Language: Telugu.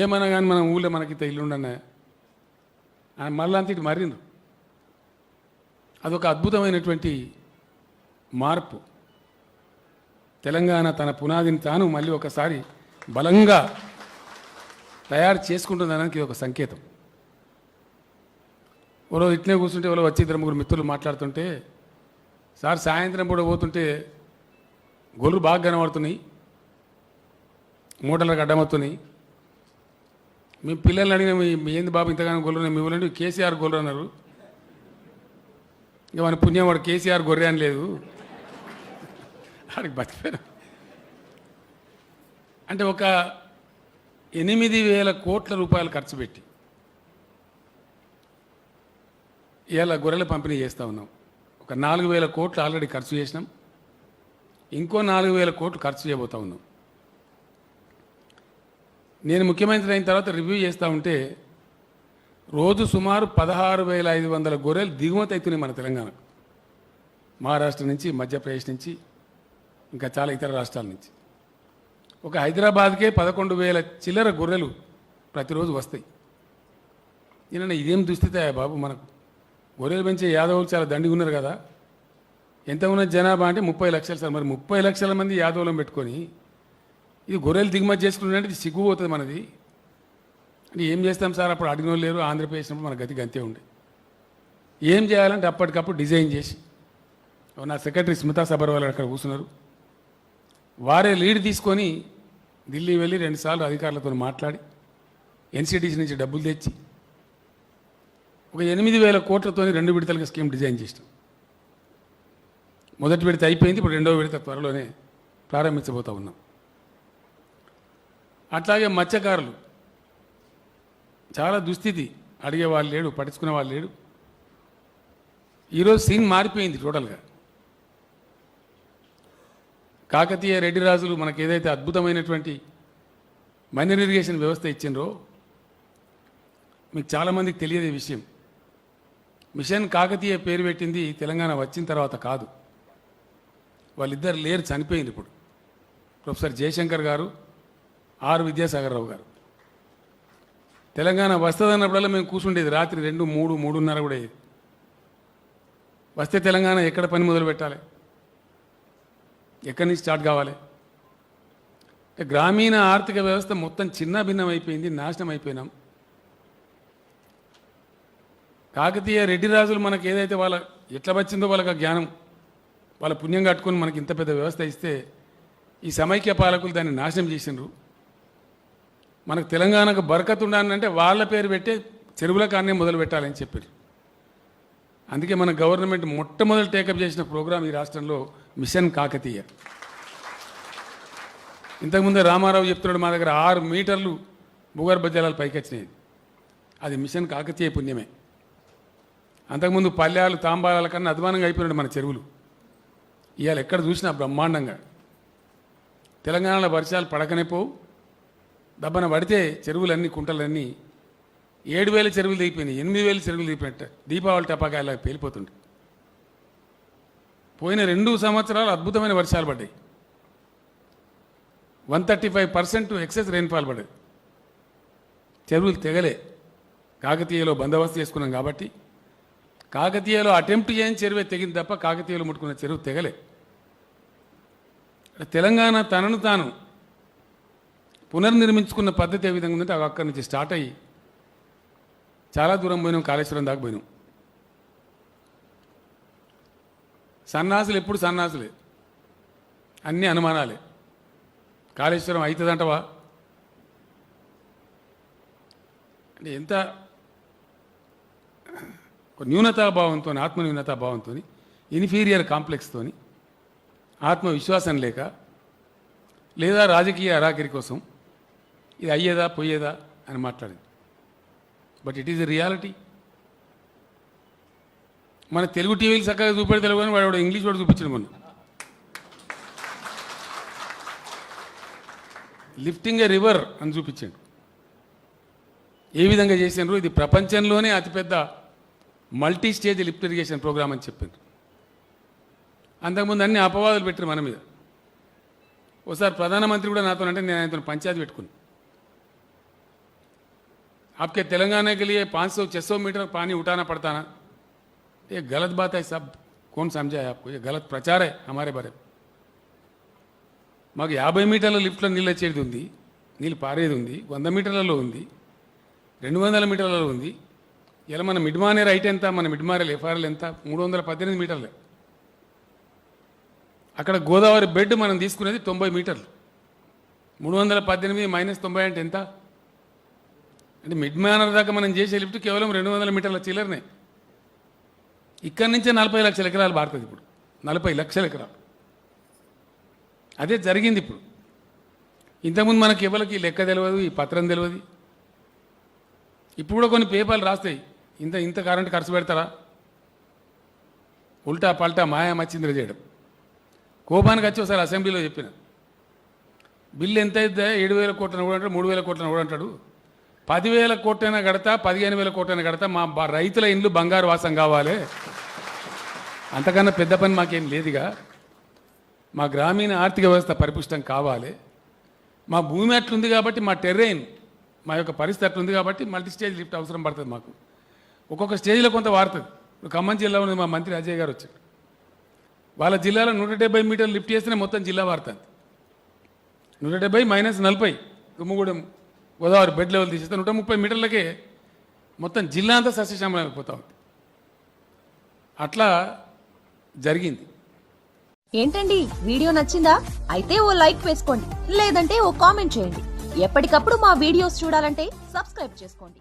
ఏమైనా కానీ మన ఊళ్ళో మనకి ఇంత ఆయన మళ్ళంతటి అంతటి అదొక అద్భుతమైనటువంటి మార్పు. తెలంగాణ తన పునాదిని తాను మళ్ళీ ఒకసారి బలంగా తయారు చేసుకుంటుందనడానికి ఇది ఒక సంకేతం. ఓరో ఇట్లే కూర్చుంటే ఎవరో వచ్చి ఇద్దరు ముగ్గురు మిత్రులు మాట్లాడుతుంటే సార్ సాయంత్రం పూట పోతుంటే గొర్రెలు బాగా కనబడుతున్నాయి. మూటలకు అడ్డమవుతున్నాయి మీ పిల్లల్ని అడిగిన మీ ఏంది బాబు ఇంతగానో గొర్రెలు మీ ఊళ్ళో కేసీఆర్ గొర్రె అన్నారు. ఇక మన పుణ్యం వాడు కేసీఆర్ గొర్రె అని లేదు. ఆడికి బతికిపోయారు అంటే ఒక ఎనిమిది వేల కోట్ల రూపాయలు ఖర్చు పెట్టి ఇలా గొర్రెల పంపిణీ చేస్తూ ఉన్నాం. ఒక నాలుగు వేల కోట్లు ఆల్రెడీ ఖర్చు చేసినాం. ఇంకో నాలుగు వేల కోట్లు ఖర్చు చేయబోతా ఉన్నాం. నేను ముఖ్యమంత్రి అయిన తర్వాత రివ్యూ చేస్తూ ఉంటే రోజు సుమారు పదహారు వేల ఐదు వందల గొర్రెలు దిగుమతి అవుతున్నాయి మన తెలంగాణకు మహారాష్ట్ర నుంచి మధ్యప్రదేశ్ నుంచి ఇంకా చాలా ఇతర రాష్ట్రాల నుంచి. ఒక హైదరాబాద్కే పదకొండు వేల చిల్లర గొర్రెలు ప్రతిరోజు వస్తాయి. నేను ఇదేం దుస్థితే బాబు మనకు? గొర్రెలు పెంచే యాదవులు చాలా దండిగా ఉన్నారు కదా. ఎంత ఉన్న జనాభా అంటే ముప్పై లక్షలు సార్. మరి ముప్పై లక్షల మంది యాదవులను పెట్టుకొని ఇది గొర్రెలు దిగుమతి చేసుకుంటుందంటే ఇది సిగ్గుపోతుంది మనది. అంటే ఏం చేస్తాం సార్? అప్పుడు అడిగిన వాళ్ళు లేరు ఆంధ్రప్రదేశ్ ఉన్నప్పుడు మన గతి గంతే ఉండే. ఏం చేయాలంటే అప్పటికప్పుడు డిజైన్ చేసి నా సెక్రటరీ స్మితా సబర్వాల్ అక్కడ కూర్చున్నారు. వారే లీడ్ తీసుకొని ఢిల్లీ వెళ్ళి రెండుసార్లు అధికారులతో మాట్లాడి ఎన్సిటీసీ నుంచి డబ్బులు తెచ్చి ఒక ఎనిమిది వేల కోట్లతో రెండు విడతలకి స్కీమ్ డిజైన్ చేసినాం. మొదటి విడత అయిపోయింది ఇప్పుడు రెండవ విడత త్వరలోనే ప్రారంభించబోతా ఉన్నాం. అట్లాగే మత్స్యకారులు. చాలా దుస్థితి. అడిగే వాళ్ళు లేడు పట్టించుకునేవాళ్ళు లేడు. ఈరోజు సీన్ మారిపోయింది టోటల్గా. కాకతీయ రెడ్డి రాజులు మనకు ఏదైతే అద్భుతమైనటువంటి మైనర్ ఇరిగేషన్ వ్యవస్థ ఇచ్చిండ్రో మీకు చాలామందికి తెలియదు ఈ విషయం. మిషన్ కాకతీయ పేరు పెట్టింది తెలంగాణ వచ్చిన తర్వాత కాదు. వాళ్ళిద్దరు లేరు చనిపోయింది ఇప్పుడు. ప్రొఫెసర్ జయశంకర్ గారు ఆర్ విద్యాసాగర్ రావు గారు. తెలంగాణ వస్తుందన్నప్పుడల్లా మేము కూర్చుండేది రాత్రి రెండు మూడు మూడున్నర కూడా అయ్యేది. వస్తే తెలంగాణ ఎక్కడ పని మొదలు పెట్టాలి? ఎక్కడి నుంచి స్టార్ట్ కావాలి? గ్రామీణ ఆర్థిక వ్యవస్థ మొత్తం చిన్న భిన్నం అయిపోయింది నాశనం అయిపోయినాం. కాకతీయ రెడ్డి రాజులు మనకు ఏదైతే వాళ్ళ ఎట్లా వచ్చిందో వాళ్ళకి ఆ జ్ఞానం వాళ్ళ పుణ్యం కట్టుకొని మనకి ఇంత పెద్ద వ్యవస్థ ఇస్తే ఈ సమైక్య పాలకులు దాన్ని నాశనం చేసిండ్రు. మనకు తెలంగాణకు బరకత్ ఉండాలంటే వాళ్ళ పేరు పెట్టే చెరువుల కాన్నే మొదలు పెట్టాలని చెప్పారు అందుకే మన గవర్నమెంట్ మొట్టమొదటి టేకప్ చేసిన ప్రోగ్రాం ఈ రాష్ట్రంలో మిషన్ కాకతీయ. ఇంతకుముందే రామారావు చెప్తున్నాడు మా దగ్గర ఆరు మీటర్లు భూగర్భ జలాలు పైకి వచ్చినాయి అది మిషన్ కాకతీయ పుణ్యమే. అంతకుముందు పల్లెలు తాంబాల కన్నా అధ్వానంగా అయిపోయినాడు మన చెరువులు. ఇవాళ ఎక్కడ చూసినా బ్రహ్మాండంగా. తెలంగాణలో వర్షాలు పడకనే పోవు. దబ్బన పడితే చెరువులన్నీ కుంటలన్నీ ఏడు వేల చెరువులు దిగిపోయినాయి ఎనిమిది వేల చెరువులు దిగిపోయినట్ట దీపావళి టపాకాయలా పేలిపోతుండే. పోయిన రెండు సంవత్సరాలు అద్భుతమైన వర్షాలు పడ్డాయి. One thirty five percent excess rainfall పడ్డది. చెరువులు తెగలే. కాకతీయలో బందోబస్తు చేసుకున్నాం కాబట్టి కాకతీయలో అటెంప్ట్ చేయని చెరువే తెగింది తప్ప కాకతీయలో ముట్టుకున్న చెరువు తెగలే. తెలంగాణ తనను తాను పునర్నిర్మించుకున్న పద్ధతి ఏ విధంగా ఉందంటే అవి అక్కడి నుంచి స్టార్ట్ అయ్యి చాలా దూరం పోయినాం కాళేశ్వరం దాకా పోయినాం. సన్నాసులు ఎప్పుడు సన్నాసులే. అన్నీ అనుమానాలే. కాళేశ్వరం అవుతుందంటవా అంటే ఎంత న్యూనతాభావంతో ఆత్మ న్యూనతాభావంతో ఇన్ఫీరియర్ కాంప్లెక్స్తో ఆత్మవిశ్వాసం లేక లేదా రాజకీయ అరాకిరి కోసం ఇది అయ్యేదా పోయేదా అని మాట్లాడింది. But it is a reality మన తెలుగు టీవీలు చక్కగా చూపెడితే తెలుగు అని వాడు ఇంగ్లీష్ వాడు చూపించడం మొన్న. లిఫ్టింగ్ ఎ రివర్ అని చూపించాడు. ఏ విధంగా చేసినారు? ఇది ప్రపంచంలోనే అతిపెద్ద multi stage lift irrigation program అని చెప్పారు అంతకుముందు అన్ని అపవాదాలు పెట్టారు మన మీద. ఒకసారి ప్రధానమంత్రి కూడా నాతో అంటే నేను ఆయనతో పంచాయతీ పెట్టుకుని आपके तेलंगाना के लिए 500 600 मीटर पानी उठाना पड़ता ना ये गलत बात है सब कौन समझा है आपको ये गलत प्रचार है हमारे बारे में మాకు యాభై మీటర్ల లిఫ్ట్లో నీళ్ళు వచ్చేది ఉంది నీళ్ళు పారేది ఉంది వంద మీటర్లలో ఉంది రెండు వందల మీటర్లలో ఉంది ఇలా మన మిడ్మానేర్ హైట్ ఎంత మన మిడ్మానేర్ ఎఫ్ఆర్ఎల్ ఎంత మూడు వందల పద్దెనిమిది మీటర్లే అక్కడ గోదావరి బెడ్ మనం తీసుకునేది తొంభై మీటర్లు మూడు వందల పద్దెనిమిది మైనస్ తొంభై అంటే ఎంత అంటే మిడ్ మేనర్ దాకా మనం చేసే లిఫ్ట్ కేవలం రెండు వందల మీటర్ల చిల్లరనే. ఇక్కడి నుంచే నలభై లక్షల ఎకరాలు పారుతుంది ఇప్పుడు. నలభై లక్షల ఎకరాలు. అదే జరిగింది ఇప్పుడు. ఇంతకుముందు మనకి ఎవరికి లెక్క తెలియదు ఈ పత్రం తెలియదు ఇప్పుడు కూడా కొన్ని పేపర్లు రాస్తాయి. ఇంత ఇంత కరెంట్ ఖర్చు పెడతారా? ఉల్టా పల్టా మాయా మచ్చింద్ర చేయడం. కోపానికి వచ్చి ఒకసారి అసెంబ్లీలో చెప్పిన. బిల్లు ఎంత అయితే ఏడు వేల కోట్లను కూడా అంటాడు మూడు వేల కోట్లను కూడా అంటాడు. పదివేల కోట్లైనా కడతా పదిహేను వేల కోట్లైనా కడతా మా రైతుల ఇండ్లు బంగారు వాసం కావాలి. అంతకన్నా పెద్ద పని మాకేం లేదుగా. మా గ్రామీణ ఆర్థిక వ్యవస్థ పరిపుష్టం కావాలి. మా భూమి అట్లుంది కాబట్టి మా టెర్రైన్ మా యొక్క పరిస్థితి అట్లుంది కాబట్టి మల్టీ స్టేజ్ లిఫ్ట్ అవసరం పడుతుంది మాకు. ఒక్కొక్క స్టేజ్లో కొంత వాడుతుంది ఇప్పుడు ఖమ్మం జిల్లా ఉంది మా మంత్రి అజయ్ గారు వచ్చారు. వాళ్ళ జిల్లాలో నూట డెబ్బై మీటర్లు లిఫ్ట్ చేస్తేనే మొత్తం జిల్లా వాడుతుంది నూట డెబ్బై మైనస్ నలభై గుమ్మగూడెం గోదావరి బెడ్ లెవెల్ తీసేస్తే నూట ముప్పై మీటర్లకే మొత్తం జిల్లా అంతా సస్యశ్యామలం అయిపోతా ఉంది. అట్లా జరిగింది. ఏంటండి? వీడియో నచ్చిందా? అయితే ఓ లైక్ వేసుకోండి. లేదంటే ఓ కామెంట్ చేయండి. ఎప్పటికప్పుడు మా వీడియోస్ చూడాలంటే సబ్స్క్రైబ్ చేసుకోండి.